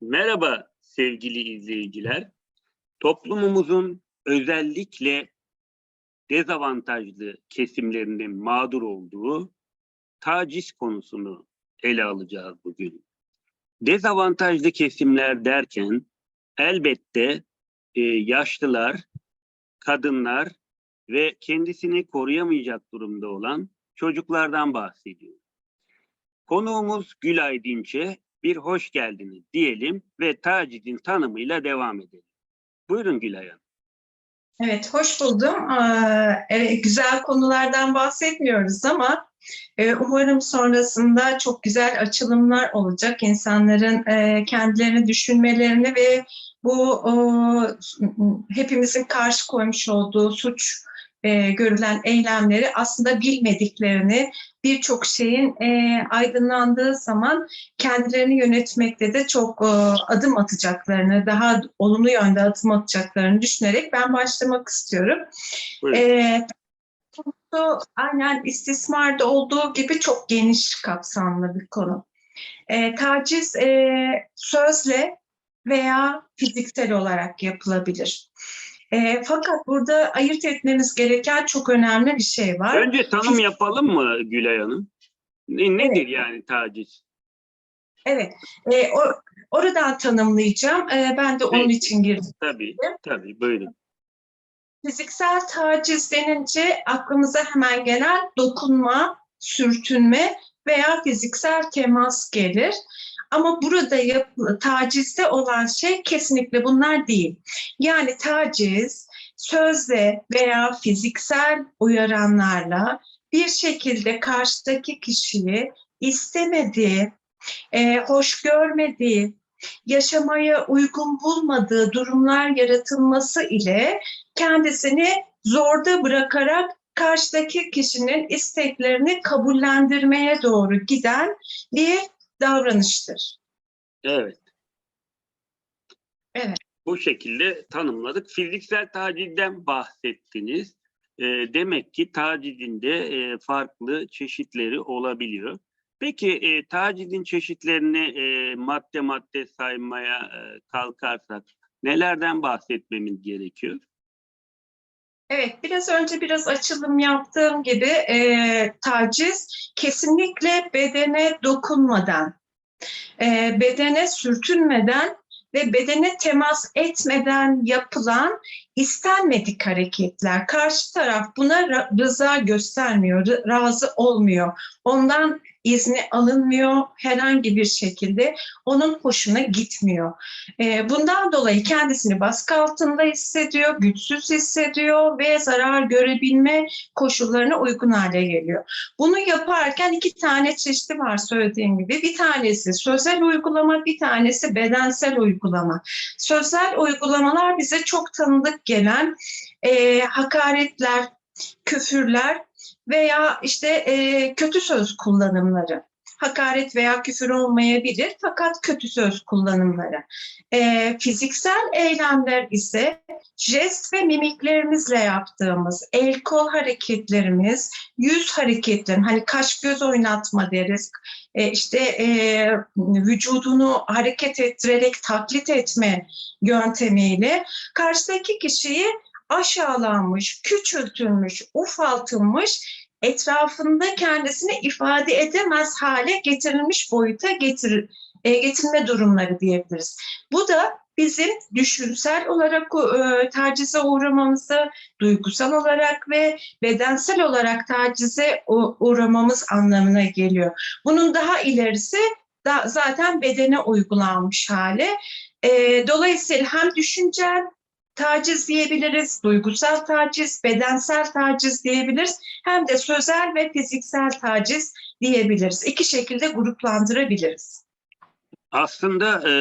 Merhaba sevgili izleyiciler. Toplumumuzun özellikle dezavantajlı kesimlerinin mağdur olduğu taciz konusunu ele alacağız bugün. Dezavantajlı kesimler derken elbette e, yaşlılar, kadınlar ve kendisini koruyamayacak durumda olan çocuklardan bahsediyor. Konuğumuz Gülay Dinç'e bir hoş geldiniz diyelim ve tacizin tanımıyla devam edelim. Buyurun Gülay Hanım. Evet, hoş buldum. Ee, güzel konulardan bahsetmiyoruz ama e, umarım sonrasında çok güzel açılımlar olacak. İnsanların e, kendilerini düşünmelerini ve bu o, hepimizin karşı koymuş olduğu suç e, görülen eylemleri aslında bilmediklerini, birçok şeyin e, aydınlandığı zaman kendilerini yönetmekte de çok e, adım atacaklarını, daha olumlu yönde adım atacaklarını düşünerek ben başlamak istiyorum. Buyurun. E, konusu aynen istismarda olduğu gibi çok geniş kapsamlı bir konu. E, taciz e, sözle veya fiziksel olarak yapılabilir. E, fakat burada ayırt etmemiz gereken çok önemli bir şey var. Önce tanım yapalım mı Gülay Hanım? Ne, nedir yani taciz? Evet, e, o, oradan tanımlayacağım. E, ben de onun Peki. için girdim. Tabii, tabii buyurun. Fiziksel taciz denince aklımıza hemen gelen dokunma, sürtünme veya fiziksel temas gelir. Ama burada yap- tacizde olan şey kesinlikle bunlar değil. Yani taciz sözle veya fiziksel uyaranlarla bir şekilde karşıdaki kişiyi istemediği, e, hoş görmediği, yaşamaya uygun bulmadığı durumlar yaratılması ile kendisini zorda bırakarak karşıdaki kişinin isteklerini kabullendirmeye doğru giden bir davranıştır. Evet. Evet. Bu şekilde tanımladık. Fiziksel tacizden bahsettiniz. E, demek ki tacizin de e, farklı çeşitleri olabiliyor. Peki e, tacizin çeşitlerini e, madde madde saymaya e, kalkarsak nelerden bahsetmemiz gerekiyor? Evet, biraz önce biraz açılım yaptığım gibi e, taciz kesinlikle bedene dokunmadan, e, bedene sürtünmeden ve bedene temas etmeden yapılan istenmedik hareketler. Karşı taraf buna rıza göstermiyor, razı olmuyor. Ondan izni alınmıyor herhangi bir şekilde. Onun hoşuna gitmiyor. E, bundan dolayı kendisini baskı altında hissediyor, güçsüz hissediyor ve zarar görebilme koşullarına uygun hale geliyor. Bunu yaparken iki tane çeşidi var söylediğim gibi. Bir tanesi sözel uygulama, bir tanesi bedensel uygulama. Sözel uygulamalar bize çok tanıdık gelen e, hakaretler, küfürler veya işte e, kötü söz kullanımları. Hakaret veya küfür olmayabilir fakat kötü söz kullanımları. E, fiziksel eylemler ise jest ve mimiklerimizle yaptığımız el kol hareketlerimiz, yüz hareketlerin hani kaş göz oynatma deriz. E, işte e, vücudunu hareket ettirerek taklit etme yöntemiyle karşıdaki kişiyi aşağılanmış, küçültülmüş, ufaltılmış, etrafında kendisini ifade edemez hale getirilmiş boyuta getir, e, getirme durumları diyebiliriz. Bu da bizim düşünsel olarak e, tacize uğramamızı, duygusal olarak ve bedensel olarak tacize uğramamız anlamına geliyor. Bunun daha ilerisi da zaten bedene uygulanmış hali. E, dolayısıyla hem düşüncel taciz diyebiliriz, duygusal taciz, bedensel taciz diyebiliriz. Hem de sözel ve fiziksel taciz diyebiliriz. İki şekilde gruplandırabiliriz. Aslında e,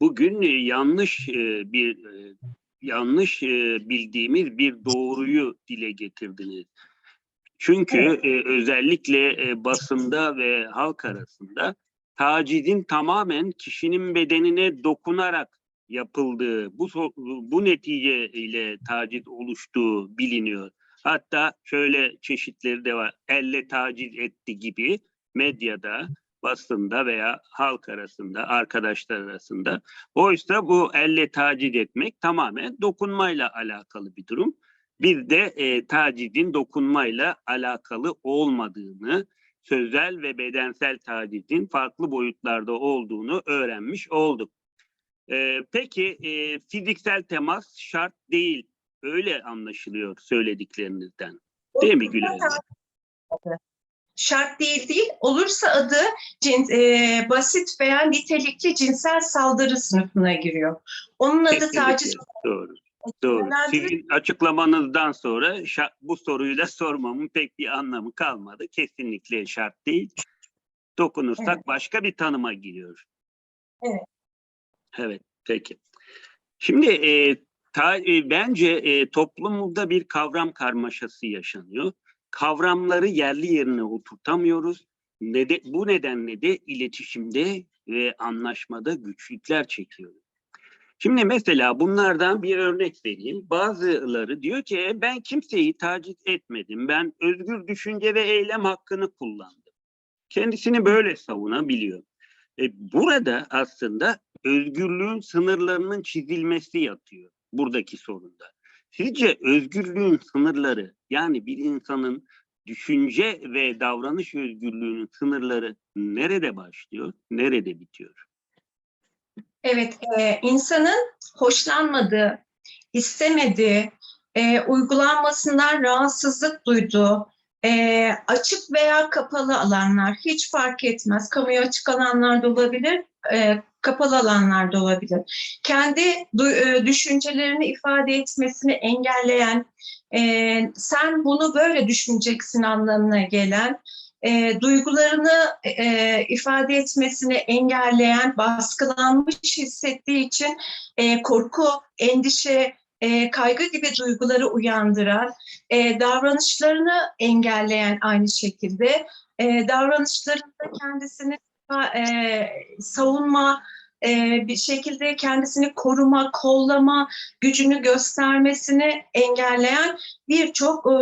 bugün e, yanlış e, bir e, yanlış e, bildiğimiz bir doğruyu dile getirdiniz. Çünkü e, özellikle e, basında ve halk arasında tacizin tamamen kişinin bedenine dokunarak yapıldığı, bu bu netice ile taciz oluştuğu biliniyor. Hatta şöyle çeşitleri de var. Elle taciz etti gibi medyada basında veya halk arasında, arkadaşlar arasında. Oysa bu elle taciz etmek tamamen dokunmayla alakalı bir durum. Bir de e, tacizin dokunmayla alakalı olmadığını, sözel ve bedensel tacizin farklı boyutlarda olduğunu öğrenmiş olduk. E, peki e, fiziksel temas şart değil. Öyle anlaşılıyor söylediklerinizden. Değil mi Gülay Hanım? Şart değil değil. Olursa adı cin, e, basit veya nitelikli cinsel saldırı sınıfına giriyor. Onun adı Kesinlikle. taciz. Doğru. Doğru. Sizin açıklamanızdan sonra şa- bu soruyu da sormamın pek bir anlamı kalmadı. Kesinlikle şart değil. Dokunursak Evet. başka bir tanıma giriyor. Evet. Evet, peki. Şimdi e, ta- e, bence e, toplumda bir kavram karmaşası yaşanıyor. Kavramları yerli yerine oturtamıyoruz. Nede, bu nedenle de iletişimde ve anlaşmada güçlükler çekiyoruz. Şimdi mesela bunlardan bir örnek vereyim. Bazıları diyor ki "E, ben kimseyi taciz etmedim. Ben özgür düşünce ve eylem hakkını kullandım. Kendisini böyle savunabiliyor. E, burada aslında özgürlüğün sınırlarının çizilmesi yatıyor buradaki sorunda. Sizce özgürlüğün sınırları yani bir insanın düşünce ve davranış özgürlüğünün sınırları nerede başlıyor, nerede bitiyor? Evet, e, insanın hoşlanmadığı, istemediği, e, uygulanmasından rahatsızlık duyduğu, e, açık veya kapalı alanlar hiç fark etmez. Kamuya açık alanlar da olabilir, e, kapalı alanlar da olabilir. Kendi e, düşüncelerini ifade etmesini engelleyen, e, sen bunu böyle düşüneceksin anlamına gelen, e, duygularını ifade etmesini engelleyen, baskılanmış hissettiği için korku, endişe, kaygı gibi duyguları uyandıran, davranışlarını engelleyen aynı şekilde, davranışlarında kendisini e, savunma, e, bir şekilde kendisini koruma, kollama gücünü göstermesini engelleyen birçok e,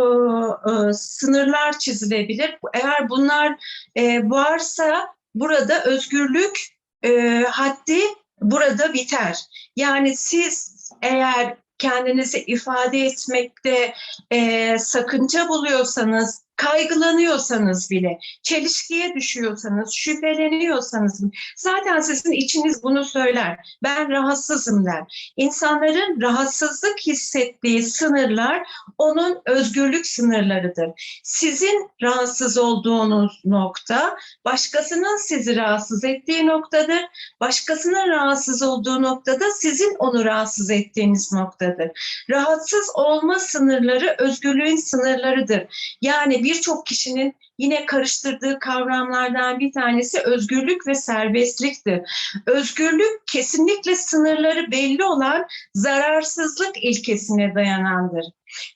e, sınırlar çizilebilir. Eğer bunlar e, varsa burada özgürlük e, haddi burada biter. Yani siz eğer kendinizi ifade etmekte e, sakınca buluyorsanız, kaygılanıyorsanız bile, çelişkiye düşüyorsanız, şüpheleniyorsanız zaten sizin içiniz bunu söyler. Ben rahatsızım der. İnsanların rahatsızlık hissettiği sınırlar onun özgürlük sınırlarıdır. Sizin rahatsız olduğunuz nokta başkasının sizi rahatsız ettiği noktadır. Başkasının rahatsız olduğu noktada sizin onu rahatsız ettiğiniz noktadır. Rahatsız olma sınırları özgürlüğün sınırlarıdır. Yani birçok kişinin yine karıştırdığı kavramlardan bir tanesi özgürlük ve serbestliktir. Özgürlük kesinlikle sınırları belli olan zararsızlık ilkesine dayanandır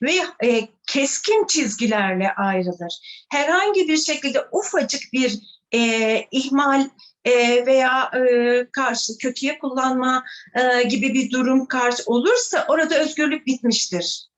ve e, keskin çizgilerle ayrılır. Herhangi bir şekilde ufacık bir e, ihmal e, veya e, karşı kötüye kullanma e, gibi bir durum karşı olursa orada özgürlük bitmiştir.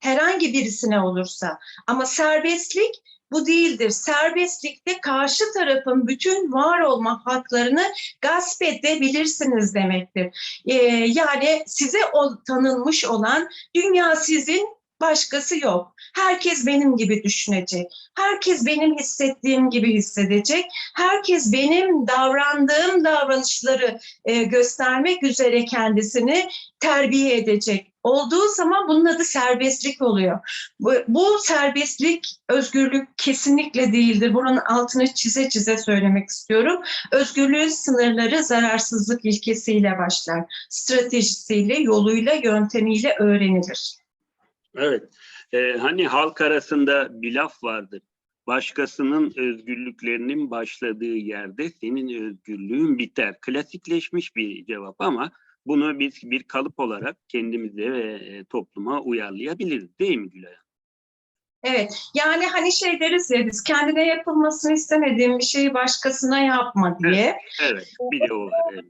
Herhangi birisine olursa. Ama serbestlik bu değildir. Serbestlikte karşı tarafın bütün var olma haklarını gasp edebilirsiniz demektir. Ee, yani size o tanınmış olan dünya sizin başkası yok. Herkes benim gibi düşünecek. Herkes benim hissettiğim gibi hissedecek. Herkes benim davrandığım davranışları e, göstermek üzere kendisini terbiye edecek. Olduğu zaman bunun adı serbestlik oluyor. Bu, bu serbestlik, özgürlük kesinlikle değildir. Bunun altını çize çize söylemek istiyorum. Özgürlüğün sınırları zararsızlık ilkesiyle başlar. Stratejisiyle, yoluyla, yöntemiyle öğrenilir. Evet. Ee, hani halk arasında bir laf vardır. Başkasının özgürlüklerinin başladığı yerde senin özgürlüğün biter. Klasikleşmiş bir cevap ama bunu biz bir kalıp olarak kendimize ve e, topluma uyarlayabiliriz değil mi Gülay Hanım? Evet, yani hani şey deriz ya biz kendine yapılmasını istemediğim bir şeyi başkasına yapma diye. Evet, bir de o evet.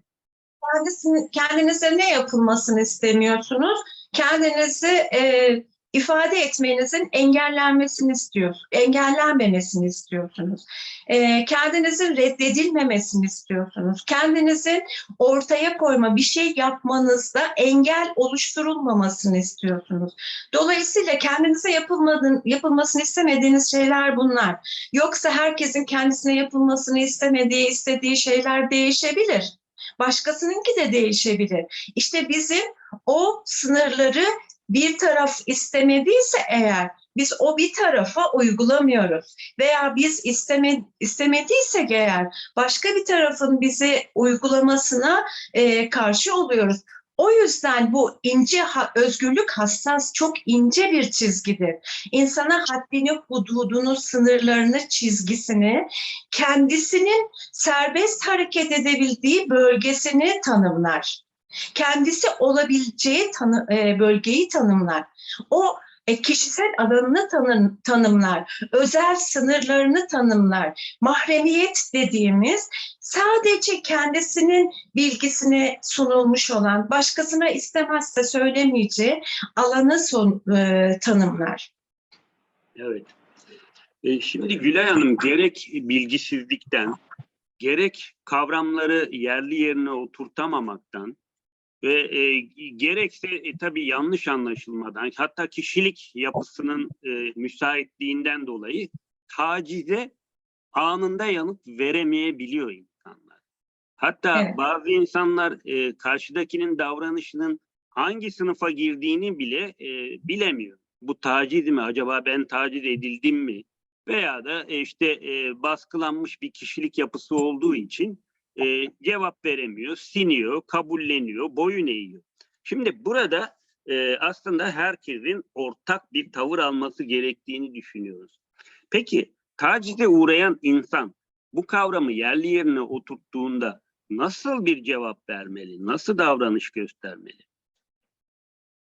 Kendisini, kendinize ne yapılmasını istemiyorsunuz? Kendinizi e, ifade etmenizin engellenmesini istiyorsunuz, engellenmemesini istiyorsunuz. Ee, kendinizin reddedilmemesini istiyorsunuz. Kendinizin ortaya koyma, bir şey yapmanızda engel oluşturulmamasını istiyorsunuz. Dolayısıyla kendinize yapılmadığın, yapılmasını istemediğiniz şeyler bunlar. Yoksa herkesin kendisine yapılmasını istemediği, istediği şeyler değişebilir. Başkasınınki de değişebilir. İşte bizim o sınırları bir taraf istemediyse eğer biz o bir tarafa uygulamıyoruz veya biz isteme, istemediysek eğer başka bir tarafın bizi uygulamasına e, karşı oluyoruz. O yüzden bu ince özgürlük hassas çok ince bir çizgidir. İnsana haddini, hududunu, sınırlarını, çizgisini, kendisinin serbest hareket edebildiği bölgesini tanımlar kendisi olabileceği tanı, e, bölgeyi tanımlar. O e, kişisel alanını tanım, tanımlar, özel sınırlarını tanımlar. Mahremiyet dediğimiz sadece kendisinin bilgisine sunulmuş olan, başkasına istemezse söylemeyeceği alanı son, e, tanımlar. Evet. E, şimdi Gülay Hanım gerek bilgisizlikten, gerek kavramları yerli yerine oturtamamaktan ve e, gerekse e, tabii yanlış anlaşılmadan, hatta kişilik yapısının e, müsaitliğinden dolayı tacize anında yanıt veremeyebiliyor insanlar. Hatta Evet. bazı insanlar e, karşıdakinin davranışının hangi sınıfa girdiğini bile e, bilemiyor bu taciz mi acaba ben taciz edildim mi veya da e, işte e, baskılanmış bir kişilik yapısı olduğu için e, cevap veremiyor, siniyor, kabulleniyor, boyun eğiyor. Şimdi burada e, aslında herkesin ortak bir tavır alması gerektiğini düşünüyoruz. Peki tacize uğrayan insan bu kavramı yerli yerine oturttuğunda nasıl bir cevap vermeli, nasıl davranış göstermeli?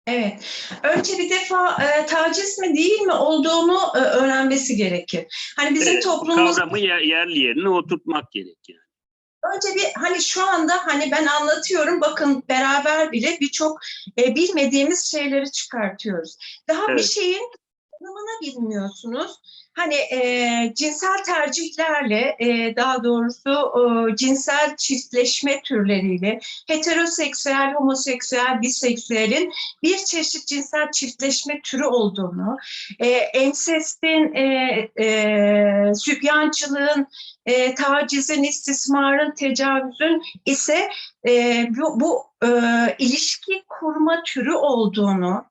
Evet. Önce bir defa e, taciz mi değil mi olduğunu e, öğrenmesi gerekir. Hani bizim Evet, bu toplumumuz kavramı yer- yerli yerine oturtmak gerekiyor. Önce bir hani şu anda hani ben anlatıyorum bakın beraber bile birçok e, bilmediğimiz şeyleri çıkartıyoruz. Daha bir Evet. şeyin tanımını bilmiyorsunuz. Hani e, cinsel tercihlerle e, daha doğrusu e, cinsel çiftleşme türleriyle heteroseksüel, homoseksüel, biseksüelin bir çeşit cinsel çiftleşme türü olduğunu, e, ensestin, e, e, sübyancılığın, e, tacizin, istismarın, tecavüzün ise e, bu, bu e, ilişki kurma türü olduğunu,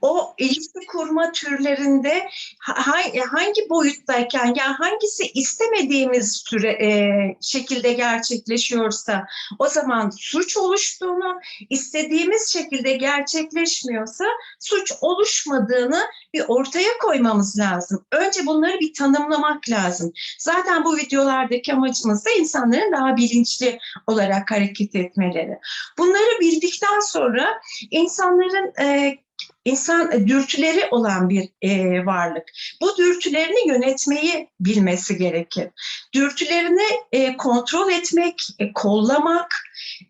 o ilişki kurma türlerinde ha- hangi boyuttayken, yani hangisi istemediğimiz süre, e, şekilde gerçekleşiyorsa o zaman suç oluştuğunu, istediğimiz şekilde gerçekleşmiyorsa suç oluşmadığını bir ortaya koymamız lazım. Önce bunları bir tanımlamak lazım. Zaten bu videolardaki amacımız da insanların daha bilinçli olarak hareket etmeleri. Bunları bildikten sonra insanların e, insan e, dürtüleri olan bir e, varlık. Bu dürtülerini yönetmeyi bilmesi gerekir. Dürtülerini e, kontrol etmek, e, kollamak,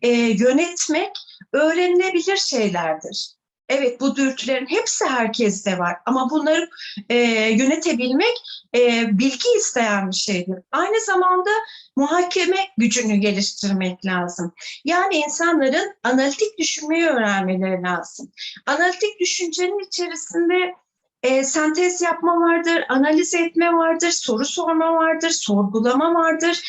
e, yönetmek öğrenilebilir şeylerdir. Evet bu dürtülerin hepsi herkeste var ama bunları e, yönetebilmek e, bilgi isteyen bir şeydir. Aynı zamanda muhakeme gücünü geliştirmek lazım. Yani insanların analitik düşünmeyi öğrenmeleri lazım. Analitik düşüncenin içerisinde e, sentez yapma vardır, analiz etme vardır, soru sorma vardır, sorgulama vardır,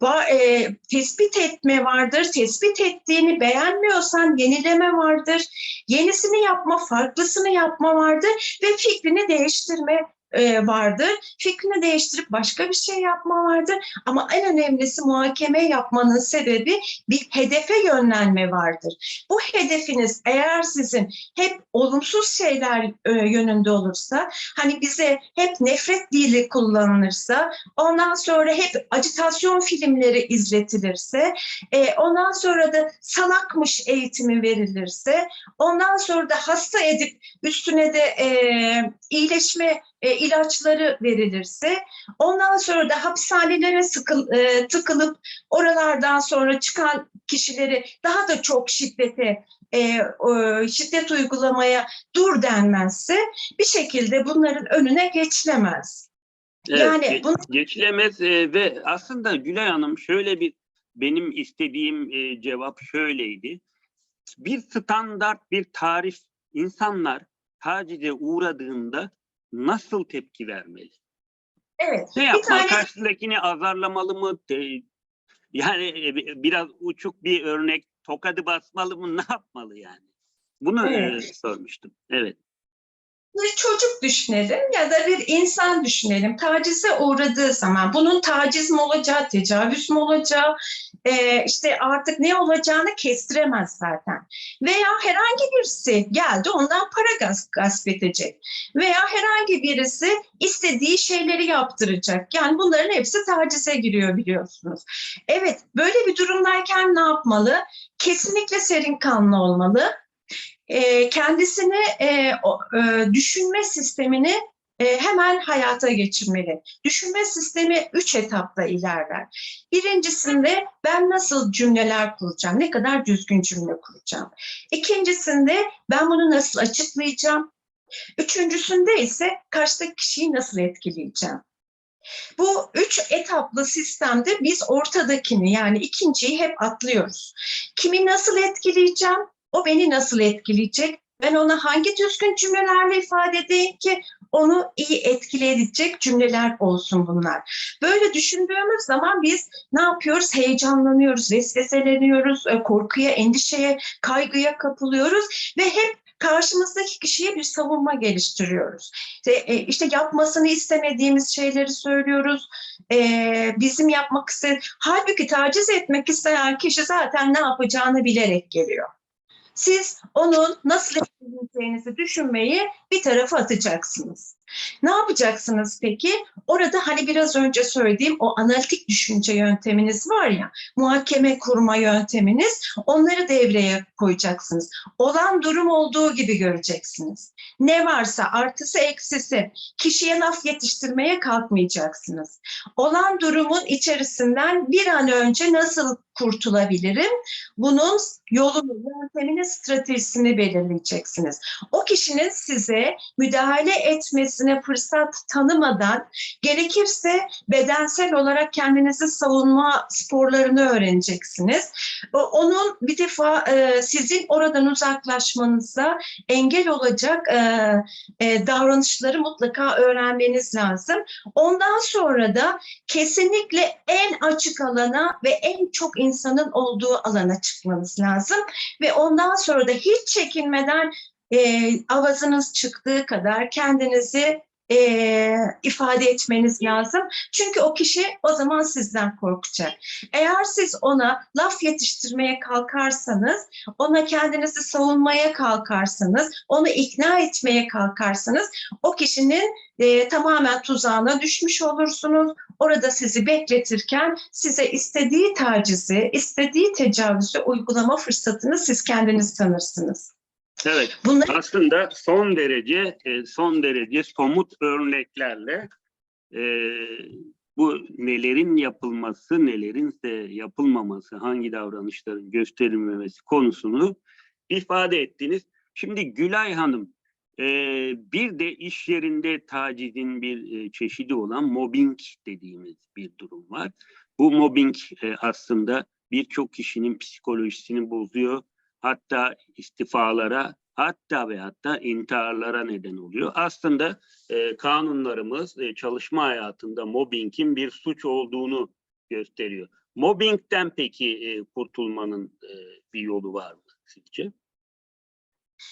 ba- e, tespit etme vardır. Tespit ettiğini beğenmiyorsan yenileme vardır, yenisini yapma, farklısını yapma vardır ve fikrini değiştirme e, vardır. Fikrini değiştirip başka bir şey yapma vardır. Ama en önemlisi muhakeme yapmanın sebebi bir hedefe yönlenme vardır. Bu hedefiniz eğer sizin hep olumsuz şeyler e, yönünde olursa, hani bize hep nefret dili kullanılırsa, ondan sonra hep acitasyon filmleri izletilirse, e, ondan sonra da salakmış eğitimi verilirse, ondan sonra da hasta edip üstüne de e, iyileşme e, ilaçları verilirse, ondan sonra da hapishanelere sıkıl, e, tıkılıp oralardan sonra çıkan kişileri daha da çok şiddete e, o, şiddet uygulamaya dur denmezse bir şekilde bunların önüne geçilemez. Evet, Yani bunu- geçilemez e, ve aslında Gülay Hanım şöyle bir benim istediğim e, cevap şöyleydi. Bir standart bir tarif insanlar tacize uğradığında nasıl tepki vermeli? Evet. Ne Bir yapmalı? tane Karşısındakini azarlamalı mı? Yani e, bi- biraz uçuk bir örnek tokadı basmalı mı? Ne yapmalı yani? Bunu e, Evet. sormuştum. Evet. Bir çocuk düşünelim ya da bir insan düşünelim. Tacize uğradığı zaman bunun taciz mi olacağı, tecavüz mü olacağı, e, işte artık ne olacağını kestiremez zaten. Veya herhangi birisi geldi ondan para gas, gasp edecek. Veya herhangi birisi istediği şeyleri yaptıracak. Yani bunların hepsi tacize giriyor biliyorsunuz. Evet böyle bir durumdayken ne yapmalı? Kesinlikle serin kanlı olmalı e, kendisini e, e, düşünme sistemini e, hemen hayata geçirmeli. Düşünme sistemi üç etapta ilerler. Birincisinde ben nasıl cümleler kuracağım, ne kadar düzgün cümle kuracağım. İkincisinde ben bunu nasıl açıklayacağım. Üçüncüsünde ise karşıdaki kişiyi nasıl etkileyeceğim. Bu üç etaplı sistemde biz ortadakini yani ikinciyi hep atlıyoruz. Kimi nasıl etkileyeceğim? O beni nasıl etkileyecek? Ben ona hangi düzgün cümlelerle ifade edeyim ki onu iyi etkileyecek cümleler olsun bunlar. Böyle düşündüğümüz zaman biz ne yapıyoruz? Heyecanlanıyoruz, vesveseleniyoruz, e, korkuya, endişeye, kaygıya kapılıyoruz ve hep karşımızdaki kişiye bir savunma geliştiriyoruz. İşte, e, işte yapmasını istemediğimiz şeyleri söylüyoruz. E, bizim yapmak istediğimiz, halbuki taciz etmek isteyen kişi zaten ne yapacağını bilerek geliyor. Siz onun nasıl etkileyeceğinizi düşünmeyi bir tarafa atacaksınız. Ne yapacaksınız peki? Orada hani biraz önce söylediğim o analitik düşünce yönteminiz var ya, muhakeme kurma yönteminiz, onları devreye koyacaksınız. Olan durum olduğu gibi göreceksiniz. Ne varsa artısı eksisi, kişiye laf yetiştirmeye kalkmayacaksınız. Olan durumun içerisinden bir an önce nasıl kurtulabilirim? Bunun yolunu, yöntemini, stratejisini belirleyeceksiniz. O kişinin size müdahale etmesine fırsat tanımadan gerekirse bedensel olarak kendinizi savunma sporlarını öğreneceksiniz. O- Onun bir defa e, sizin oradan uzaklaşmanıza engel olacak e, e, davranışları mutlaka öğrenmeniz lazım. Ondan sonra da kesinlikle en açık alana ve en çok insanın olduğu alana çıkmanız lazım. Ve ondan sonra da hiç çekinmeden e, avazınız çıktığı kadar kendinizi e, ifade etmeniz lazım. Çünkü o kişi o zaman sizden korkacak. Eğer siz ona laf yetiştirmeye kalkarsanız, ona kendinizi savunmaya kalkarsanız, onu ikna etmeye kalkarsanız o kişinin e, tamamen tuzağına düşmüş olursunuz. Orada sizi bekletirken size istediği tacizi, istediği tecavüzü uygulama fırsatını siz kendiniz tanırsınız. Evet. Bunlar aslında son derece e, son derece somut örneklerle e, bu nelerin yapılması, nelerin de yapılmaması, hangi davranışların gösterilmemesi konusunu ifade ettiniz. Şimdi Gülay Hanım, e, bir de iş yerinde tacizin bir e, çeşidi olan mobbing dediğimiz bir durum var. Bu mobbing e, aslında birçok kişinin psikolojisini bozuyor hatta istifalara hatta ve hatta intiharlara neden oluyor. Aslında e, kanunlarımız e, çalışma hayatında mobbingin bir suç olduğunu gösteriyor. Mobbingden peki e, kurtulmanın e, bir yolu var mı sizce?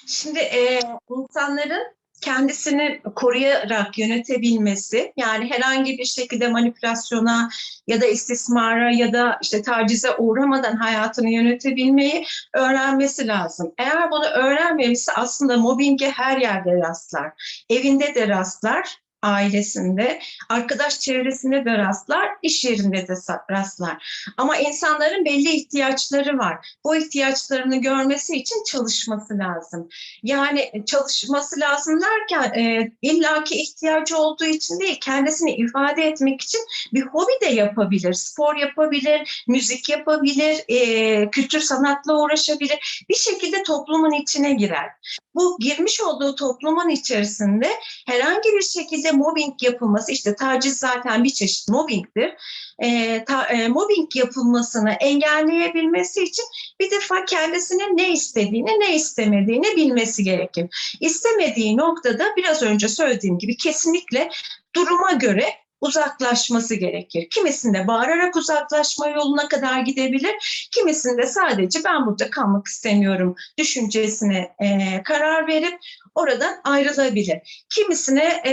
Şimdi e, insanların kendisini koruyarak yönetebilmesi, yani herhangi bir şekilde manipülasyona ya da istismara ya da işte tacize uğramadan hayatını yönetebilmeyi öğrenmesi lazım. Eğer bunu öğrenmemişse aslında mobbinge her yerde rastlar. Evinde de rastlar, ailesinde, arkadaş çevresinde de rastlar, iş yerinde de rastlar. Ama insanların belli ihtiyaçları var. Bu ihtiyaçlarını görmesi için çalışması lazım. Yani çalışması lazım derken e, illaki ihtiyacı olduğu için değil, kendisini ifade etmek için bir hobi de yapabilir, spor yapabilir, müzik yapabilir, e, kültür sanatla uğraşabilir. Bir şekilde toplumun içine girer. Bu girmiş olduğu toplumun içerisinde herhangi bir şekilde mobbing yapılması, işte taciz zaten bir çeşit mobbingdir. E, ta- e, mobbing yapılmasını engelleyebilmesi için bir defa kendisinin ne istediğini, ne istemediğini bilmesi gerekir. İstemediği noktada biraz önce söylediğim gibi kesinlikle duruma göre uzaklaşması gerekir. Kimisinde bağırarak uzaklaşma yoluna kadar gidebilir, kimisinde sadece ben burada kalmak istemiyorum düşüncesine e, karar verip oradan ayrılabilir. Kimisine e,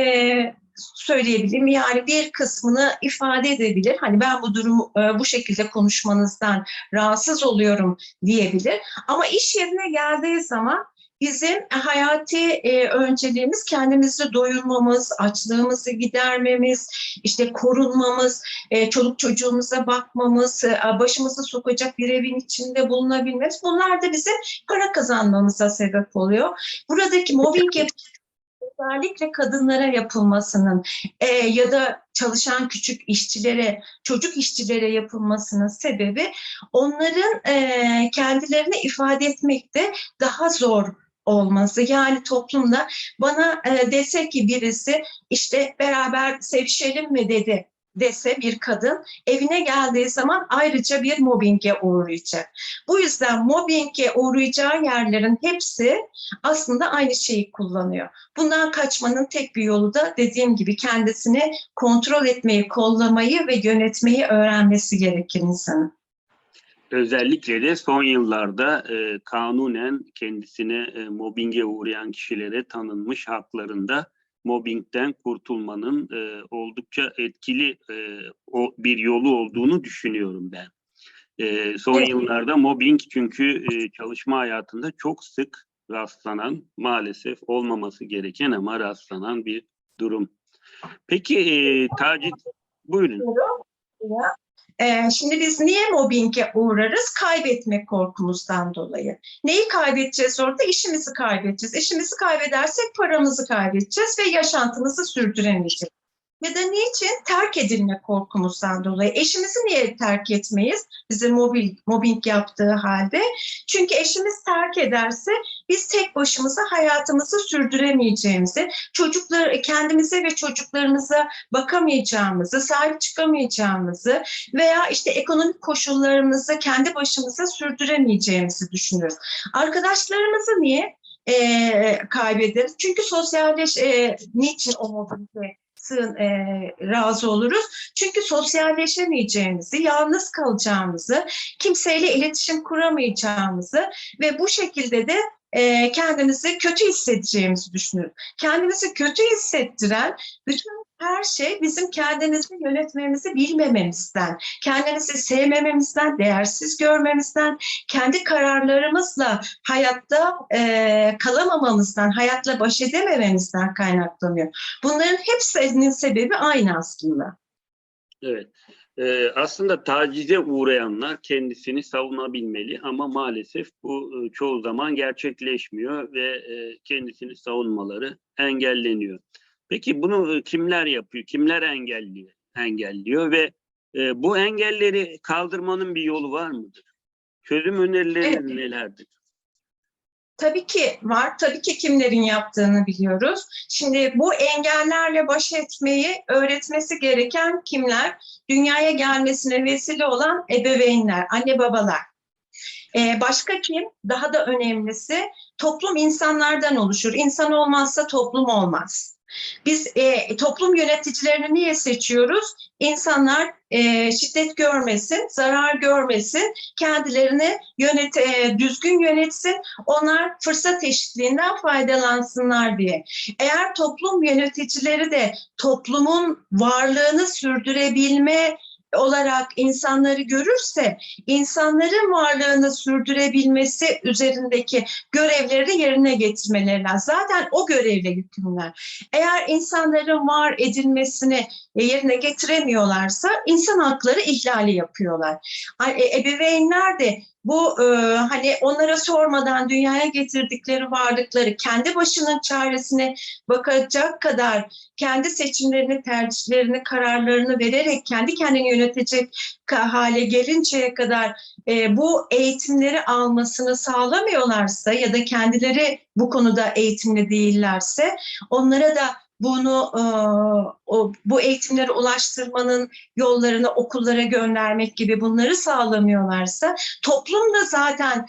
söyleyebilirim yani bir kısmını ifade edebilir. Hani ben bu durumu e, bu şekilde konuşmanızdan rahatsız oluyorum diyebilir. Ama iş yerine geldiği zaman bizim hayati e, önceliğimiz kendimizi doyurmamız, açlığımızı gidermemiz, işte korunmamız, e, çoluk çocuğumuza bakmamız, e, başımızı sokacak bir evin içinde bulunabilmemiz. Bunlar da bizim para kazanmamıza sebep oluyor. Buradaki mobbing özellikle kadınlara yapılmasının e, ya da çalışan küçük işçilere, çocuk işçilere yapılmasının sebebi onların e, kendilerini ifade etmekte daha zor olması. Yani toplumda bana e, dese ki birisi işte beraber sevişelim mi dedi dese bir kadın evine geldiği zaman ayrıca bir mobbinge uğrayacak. Bu yüzden mobbinge uğrayacağı yerlerin hepsi aslında aynı şeyi kullanıyor. Bundan kaçmanın tek bir yolu da dediğim gibi kendisini kontrol etmeyi, kollamayı ve yönetmeyi öğrenmesi gerekir insanın. Özellikle de son yıllarda e, kanunen kendisine e, mobbinge uğrayan kişilere tanınmış haklarında mobbingden kurtulmanın e, oldukça etkili e, o bir yolu olduğunu düşünüyorum ben. E, son Evet. yıllarda mobbing çünkü e, çalışma hayatında çok sık rastlanan maalesef olmaması gereken ama rastlanan bir durum. Peki e, Tacit buyurun. Ee, şimdi biz niye mobbinge uğrarız? Kaybetme korkumuzdan dolayı. Neyi kaybedeceğiz orada? İşimizi kaybedeceğiz. İşimizi kaybedersek paramızı kaybedeceğiz ve yaşantımızı sürdüremeyeceğiz. Ya da niçin? Terk edilme korkumuzdan dolayı. Eşimizi niye terk etmeyiz? Bize mobil, mobbing yaptığı halde. Çünkü eşimiz terk ederse biz tek başımıza hayatımızı sürdüremeyeceğimizi, çocuklar kendimize ve çocuklarımıza bakamayacağımızı, sahip çıkamayacağımızı veya işte ekonomik koşullarımızı kendi başımıza sürdüremeyeceğimizi düşünürüz. Arkadaşlarımızı niye e, kaybederiz? Çünkü sosyalleş, e, niçin o mobbinge sığın, e, razı oluruz? Çünkü sosyalleşemeyeceğimizi, yalnız kalacağımızı, kimseyle iletişim kuramayacağımızı ve bu şekilde de e, kendimizi kötü hissedeceğimizi düşünürüz. Kendimizi kötü hissettiren bütün her şey bizim kendimizi yönetmemizi bilmememizden, kendimizi sevmememizden, değersiz görmemizden, kendi kararlarımızla hayatta e, kalamamamızdan, hayatla baş edemememizden kaynaklanıyor. Bunların hepsinin sebebi aynı aslında. Evet. Ee, aslında tacize uğrayanlar kendisini savunabilmeli ama maalesef bu e, çoğu zaman gerçekleşmiyor ve e, kendisini savunmaları engelleniyor. Peki bunu kimler yapıyor? Kimler engelliyor? Engelliyor ve e, bu engelleri kaldırmanın bir yolu var mıdır? Çözüm önerileri Evet. nelerdir? Tabii ki var. Tabii ki kimlerin yaptığını biliyoruz. Şimdi bu engellerle baş etmeyi öğretmesi gereken kimler? Dünyaya gelmesine vesile olan ebeveynler, anne babalar. Ee, başka kim? Daha da önemlisi toplum insanlardan oluşur. İnsan olmazsa toplum olmaz. Biz e, toplum yöneticilerini niye seçiyoruz? İnsanlar e, şiddet görmesin, zarar görmesin, kendilerini yönet, e, düzgün yönetsin, onlar fırsat eşitliğinden faydalansınlar diye. Eğer toplum yöneticileri de toplumun varlığını sürdürebilme olarak insanları görürse insanların varlığını sürdürebilmesi üzerindeki görevleri yerine getirmeleri lazım. Zaten o görevle yükümlüler. Eğer insanların var edilmesini e, yerine getiremiyorlarsa insan hakları ihlali yapıyorlar. E, Ebeveynler de bu e, hani onlara sormadan dünyaya getirdikleri varlıkları kendi başının çaresine bakacak kadar kendi seçimlerini, tercihlerini, kararlarını vererek kendi kendini yönetecek hale gelinceye kadar e, bu eğitimleri almasını sağlamıyorlarsa ya da kendileri bu konuda eğitimli değillerse onlara da bunu e, bu eğitimleri ulaştırmanın yollarını okullara göndermek gibi bunları sağlamıyorlarsa toplum da zaten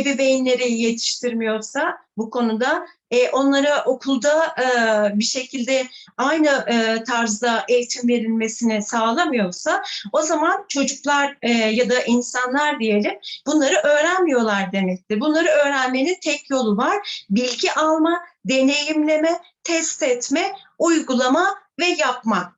ebeveynleri yetiştirmiyorsa bu konuda e, onlara okulda e, bir şekilde aynı e, tarzda eğitim verilmesini sağlamıyorsa o zaman çocuklar e, ya da insanlar diyelim bunları öğrenmiyorlar demektir. Bunları öğrenmenin tek yolu var. Bilgi alma, deneyimleme, test etme, uygulama ve yapma.